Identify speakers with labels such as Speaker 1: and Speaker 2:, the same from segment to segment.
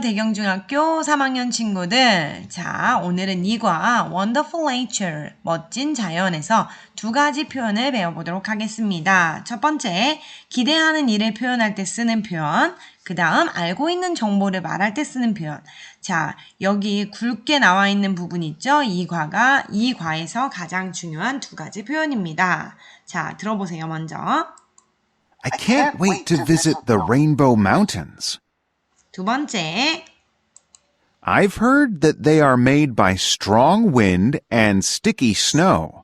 Speaker 1: 대경중학교 3학년 친구들, 자, 오늘은 이과 Wonderful Nature, 멋진 자연에서 두 가지 표현을 배워보도록 하겠습니다. 첫 번째, 기대하는 일을 표현할 때 쓰는 표현, 그 다음, 알고 있는 정보를 말할 때 쓰는 표현. 자, 여기 굵게 나와 있는 부분 있죠? 이 과가 이 과에서 가장 중요한 두 가지 표현입니다. 자, 들어보세요, 먼저.
Speaker 2: I can't wait to visit the Rainbow Mountains.
Speaker 1: 두 번째,
Speaker 2: I've heard that they are made by strong wind and sticky snow.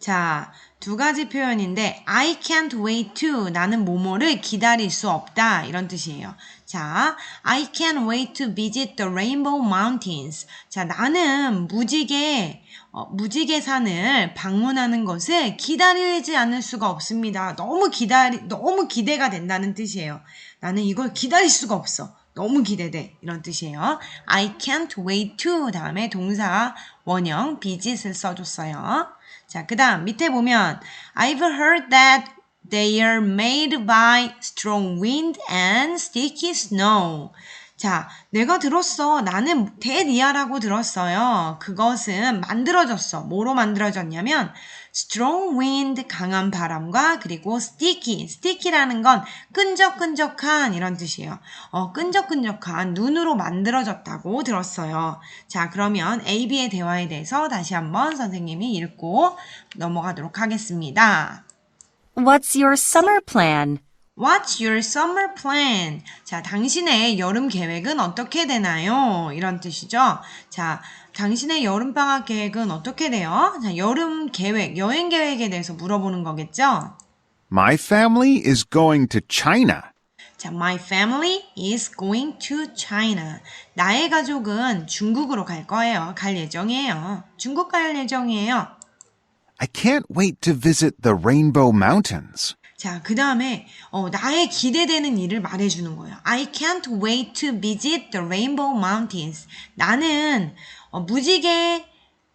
Speaker 1: 자, 두 가지 표현인데 I can't wait to 나는 뭐뭐를 기다릴 수 없다 이런 뜻이에요. 자, I can't wait to visit the Rainbow Mountains. 자, 나는 무지개 어, 무지개 산을 방문하는 것을 기다리지 않을 수가 없습니다. 너무 기다리 너무 기대가 된다는 뜻이에요. 나는 이걸 기다릴 수가 없어. 너무 기대돼. 이런 뜻이에요. I can't wait to 다음에 동사 원형 visit을 써줬어요. 자, 그 다음 밑에 보면 I've heard that they are made by strong wind and sticky snow. 자, 내가 들었어. 나는 대리아라고 들었어요. 그것은 만들어졌어. 뭐로 만들어졌냐면 strong wind 강한 바람과 그리고 sticky sticky라는 건 끈적끈적한 이런 뜻이에요. 어, 끈적끈적한 눈으로 만들어졌다고 들었어요. 자, 그러면 A, B의 대화에 대해서 다시 한번 선생님이 읽고 넘어가도록 하겠습니다.
Speaker 3: What's your summer plan?
Speaker 1: What's your summer plan? 자, 당신의 여름 계획은 어떻게 되나요? 이런 뜻이죠. 자, 당신의 여름 방학 계획은 어떻게 돼요? 자, 여름 계획, 여행 계획에 대해서 물어보는 거겠죠?
Speaker 2: My family is going to China.
Speaker 1: 자, my family is going to China. 나의 가족은 중국으로 갈 거예요. 갈 예정이에요. 중국 갈 예정이에요.
Speaker 2: I can't wait to visit the Rainbow Mountains.
Speaker 1: 자, 그 다음에, 어, 나의 기대되는 일을 말해주는 거예요. I can't wait to visit the Rainbow Mountains. 나는, 어, 무지개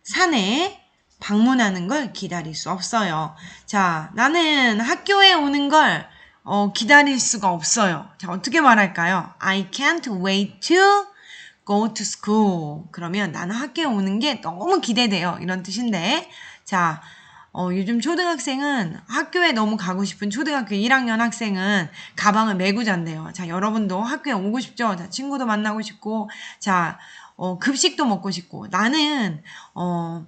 Speaker 1: 산에 방문하는 걸 기다릴 수 없어요. 자, 나는 학교에 오는 걸, 어, 기다릴 수가 없어요. 자, 어떻게 말할까요? I can't wait to go to school. 그러면 나는 학교에 오는 게 너무 기대돼요. 이런 뜻인데. 자, 어, 요즘 초등학생은 학교에 너무 가고 싶은 초등학교 1학년 학생은 가방을 메고 잔대요. 자, 여러분도 학교에 오고 싶죠? 자, 친구도 만나고 싶고, 자, 어, 급식도 먹고 싶고, 나는, 어,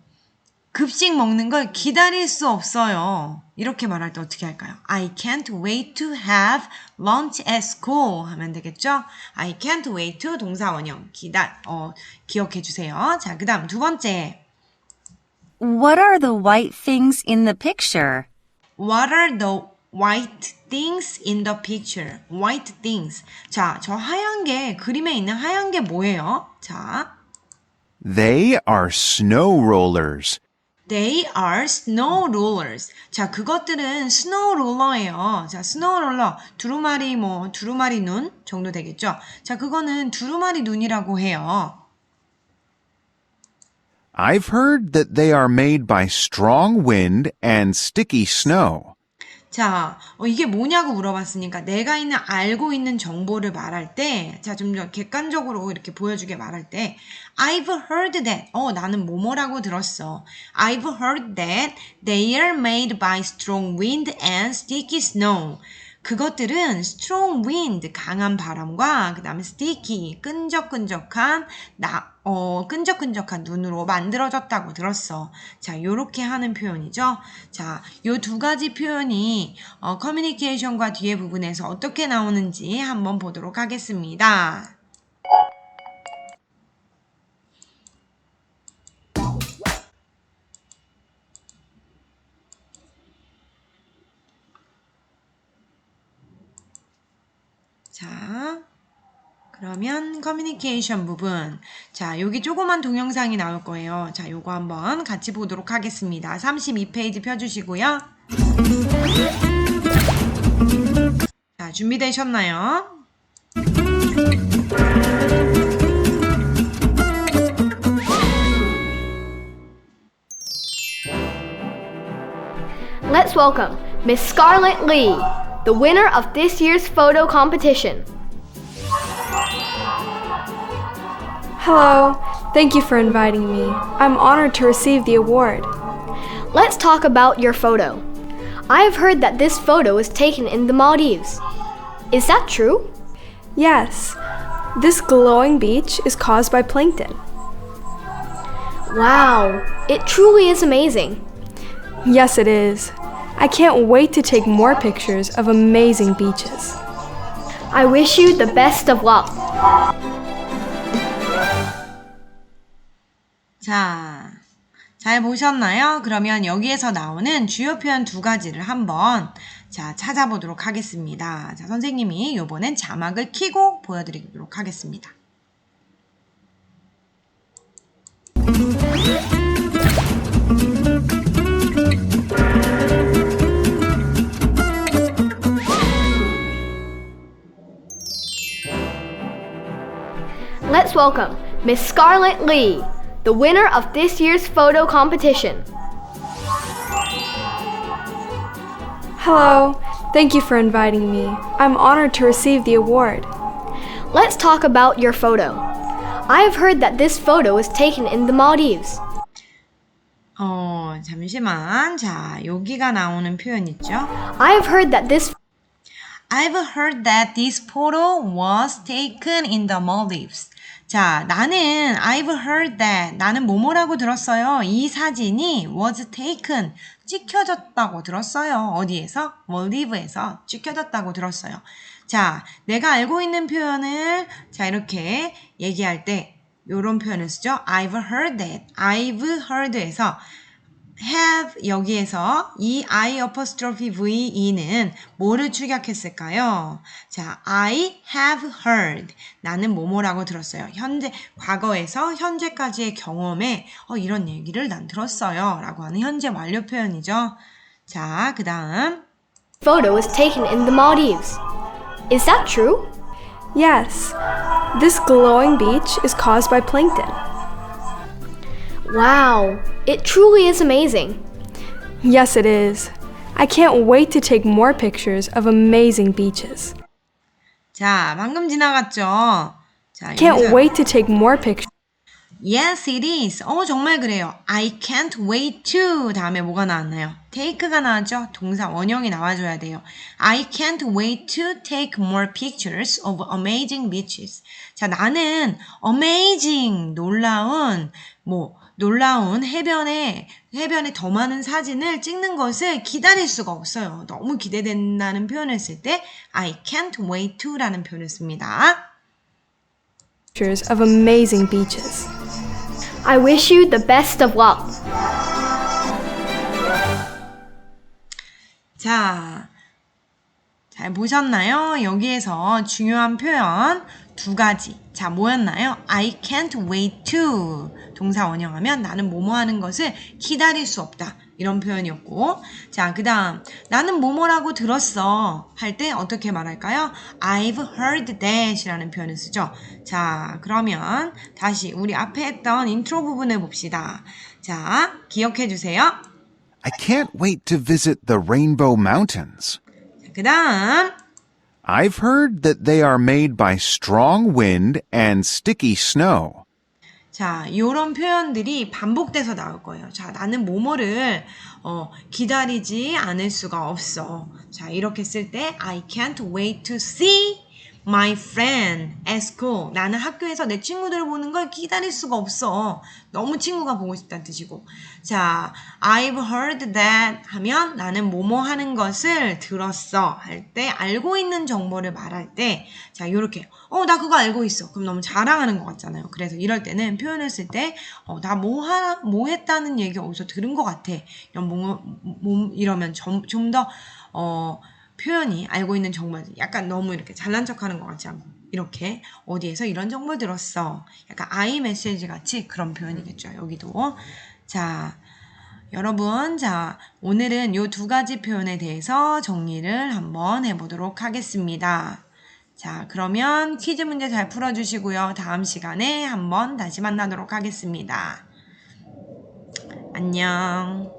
Speaker 1: 급식 먹는 걸 기다릴 수 없어요. 이렇게 말할 때 어떻게 할까요? I can't wait to have lunch at school 하면 되겠죠? I can't wait to 동사 원형 기다 어 기억해 주세요. 자, 그다음 두 번째.
Speaker 3: What are the white things in the picture?
Speaker 1: What are the white things in the picture? White things. 자, 저 하얀 게 그림에 있는 하얀 게 뭐예요? 자,
Speaker 2: They are snow rollers.
Speaker 1: They are snow rollers. 자, 그것들은 snow roller예요. 자, snow roller 두루마리 뭐 두루마리 눈 정도 되겠죠? 자, 그거는 두루마리 눈이라고 해요.
Speaker 2: I've heard that they are made by strong wind and sticky snow.
Speaker 1: 자, 어, 이게 뭐냐고 물어봤으니까 내가 있는 알고 있는 정보를 말할 때, 자, 좀 더 객관적으로 이렇게 보여주게 말할 때, I've heard that. 어, 나는 뭐뭐라고 들었어. I've heard that they are made by strong wind and sticky snow. 그것들은 strong wind, 강한 바람과 그 다음에 sticky, 끈적끈적한, 나, 어, 끈적끈적한 눈으로 만들어졌다고 들었어. 자, 요렇게 하는 표현이죠. 자, 요 두 가지 표현이, 어, 커뮤니케이션과 뒤에 부분에서 어떻게 나오는지 한번 보도록 하겠습니다. 자, 그러면 커뮤니케이션 부분. 자, 여기 조그만 동영상이 나올 거예요. 자, 요거 한번 같이 보도록 하겠습니다. 32페이지 펴주시고요. 자, 준비되셨나요?
Speaker 4: Let's welcome Miss Scarlett Lee, the winner of this year's photo competition.
Speaker 5: Hello. Thank you for inviting me. I'm honored to receive the award.
Speaker 4: Let's talk about your photo. I have heard that this photo was taken in the Maldives. Is that true?
Speaker 5: Yes. This glowing beach is caused by plankton.
Speaker 4: Wow, it truly is amazing.
Speaker 5: Yes, it is. I can't wait to take more pictures of amazing beaches.
Speaker 4: I wish you the best of luck.
Speaker 1: 자, 잘 보셨나요? 그러면 여기에서 나오는 주요 표현 두 가지를 한번 자, 찾아보도록 하겠습니다. 자, 선생님이 요번엔 자막을 켜고 보여드리도록 하겠습니다.
Speaker 4: Let's welcome Miss Scarlett Lee, the winner of this year's photo competition.
Speaker 5: Hello. Thank you for inviting me. I'm honored to receive the award.
Speaker 4: Let's talk about your photo. I have heard that this photo was taken in the Maldives.
Speaker 1: 어, 잠시만. 자, 여기가 나오는 표현 있죠?
Speaker 4: I have heard that this
Speaker 1: I've heard that this photo was taken in the Maldives. 자, 나는 I've heard that 나는 뭐뭐라고 들었어요. 이 사진이 was taken 찍혀졌다고 들었어요. 어디에서? 몰디브에서 찍혀졌다고 들었어요. 자, 내가 알고 있는 표현을 자 이렇게 얘기할 때 요런 표현을 쓰죠. I've heard that. I've heard에서 have 여기에서 이 I apostrophe VE는 뭐를 축약했을까요? 자, I have heard. 나는 뭐뭐라고 들었어요. 현재, 과거에서 현재까지의 경험에 어, 이런 얘기를 난 들었어요. 라고 하는 현재 완료 표현이죠. 자, 그 다음.
Speaker 4: photo was taken in the Maldives. Is that true?
Speaker 5: Yes. This glowing beach is caused by plankton.
Speaker 4: Wow, it truly is amazing.
Speaker 5: Yes, it is. I can't wait to take more pictures of amazing beaches.
Speaker 1: 자, 방금 지나갔죠? 자,
Speaker 5: Can't wait to take more pictures.
Speaker 1: Yes, it is. 어, 정말 그래요. I can't wait to 다음에 뭐가 나왔나요? take가 나왔죠? 동사 원형이 나와줘야 돼요. I can't wait to take more pictures of amazing beaches. 자, 나는 amazing, 놀라운, 뭐, 놀라운 해변에, 해변에 더 많은 사진을 찍는 것을 기다릴 수가 없어요. 너무 기대된다는 표현을 쓸 때 I can't wait to 라는 표현을 씁니다.
Speaker 5: pictures of amazing beaches.
Speaker 4: I wish you the best of luck.
Speaker 1: 자, 잘 보셨나요? 여기에서 중요한 표현 두 가지. 자, 뭐였나요? I can't wait to. 동사 원형하면 나는 뭐뭐 하는 것을 기다릴 수 없다. 이런 표현이었고. 자, 그 다음. 나는 뭐뭐라고 들었어. 할 때 어떻게 말할까요? I've heard that 이라는 표현을 쓰죠. 자, 그러면 다시 우리 앞에 했던 인트로 부분을 봅시다. 자, 기억해 주세요.
Speaker 2: I can't wait to visit the Rainbow Mountains.
Speaker 1: 그 다음.
Speaker 2: I've heard that they are made by strong wind and sticky snow.
Speaker 1: 자, 요런 표현들이 반복돼서 나올 거예요. 자, 나는 뭐뭐를 어, 기다리지 않을 수가 없어. 자, 이렇게 쓸 때 I can't wait to see my friend at school. 나는 학교에서 내 친구들을 보는 걸 기다릴 수가 없어. 너무 친구가 보고 싶다는 뜻이고. 자, I've heard that 하면 나는 뭐뭐 하는 것을 들었어. 할 때 알고 있는 정보를 말할 때 자, 요렇게 어, 나 그거 알고 있어. 그럼 너무 자랑하는 것 같잖아요. 그래서 이럴 때는 표현을 쓸 때 어, 나뭐 하나 뭐 했다는 얘기 어디서 들은 것 같아. 이런 뭐, 뭐 이러면 좀더 어, 표현이 알고 있는 정보 약간 너무 이렇게 잘난 척하는 것 같지 않고 이렇게 어디에서 이런 정보 들었어. 약간 아이 메시지 같이 그런 표현이겠죠 여기도. 자 여러분 자 오늘은 요 두 가지 표현에 대해서 정리를 한번 해보도록 하겠습니다. 자 그러면 퀴즈 문제 잘 풀어주시고요. 다음 시간에 한번 다시 만나도록 하겠습니다. 안녕